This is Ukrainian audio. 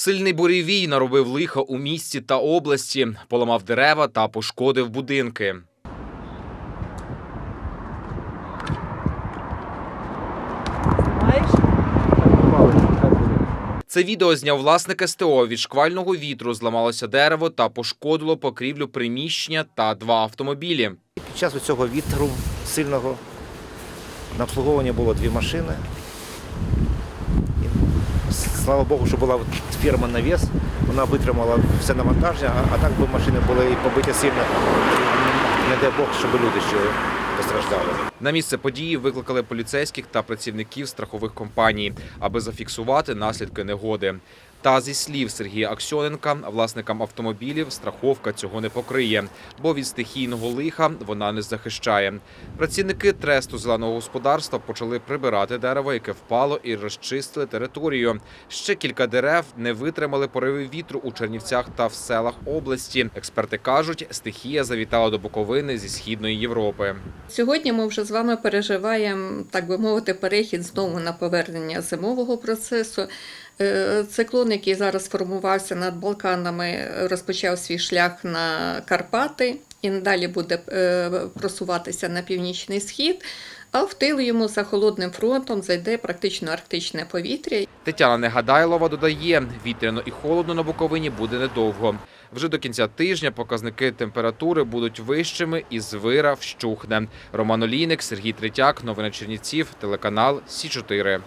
Сильний буревій наробив лиха у місті та області, поламав дерева та пошкодив будинки. Це відео зняв власник СТО. Від шквального вітру зламалося дерево та пошкодило покрівлю приміщення та два автомобілі. Під час цього вітру сильного на обслуговування було дві машини. Слава Богу, що була фірма навіс, вона витримала все навантаження, а так би машини були і побиті сильно. Не дай Бог, щоб люди ще постраждали. На місце події викликали поліцейських та працівників страхових компаній, аби зафіксувати наслідки негоди. Та зі слів Сергія Аксьоненка, власникам автомобілів страховка цього не покриє, бо від стихійного лиха вона не захищає. Працівники тресту зеленого господарства почали прибирати дерево, яке впало, і розчистили територію. Ще кілька дерев не витримали пориви вітру у Чернівцях та в селах області. Експерти кажуть, стихія завітала до Буковини зі східної Європи. Сьогодні ми вже з вами переживаємо, так би мовити, перехід знову на повернення зимового процесу. Е, Циклон, який зараз формувався над Балканами, розпочав свій шлях на Карпати і надалі буде е, просуватися на північний схід. А в тил йому за холодним фронтом зайде практично арктичне повітря. Тетяна Негадайлова додає, вітряно і холодно на Буковині буде недовго. Вже до кінця тижня показники температури будуть вищими і звира вщухне. Роман Олійник, Сергій Третяк, новини Чернівців, телеканал Сі 4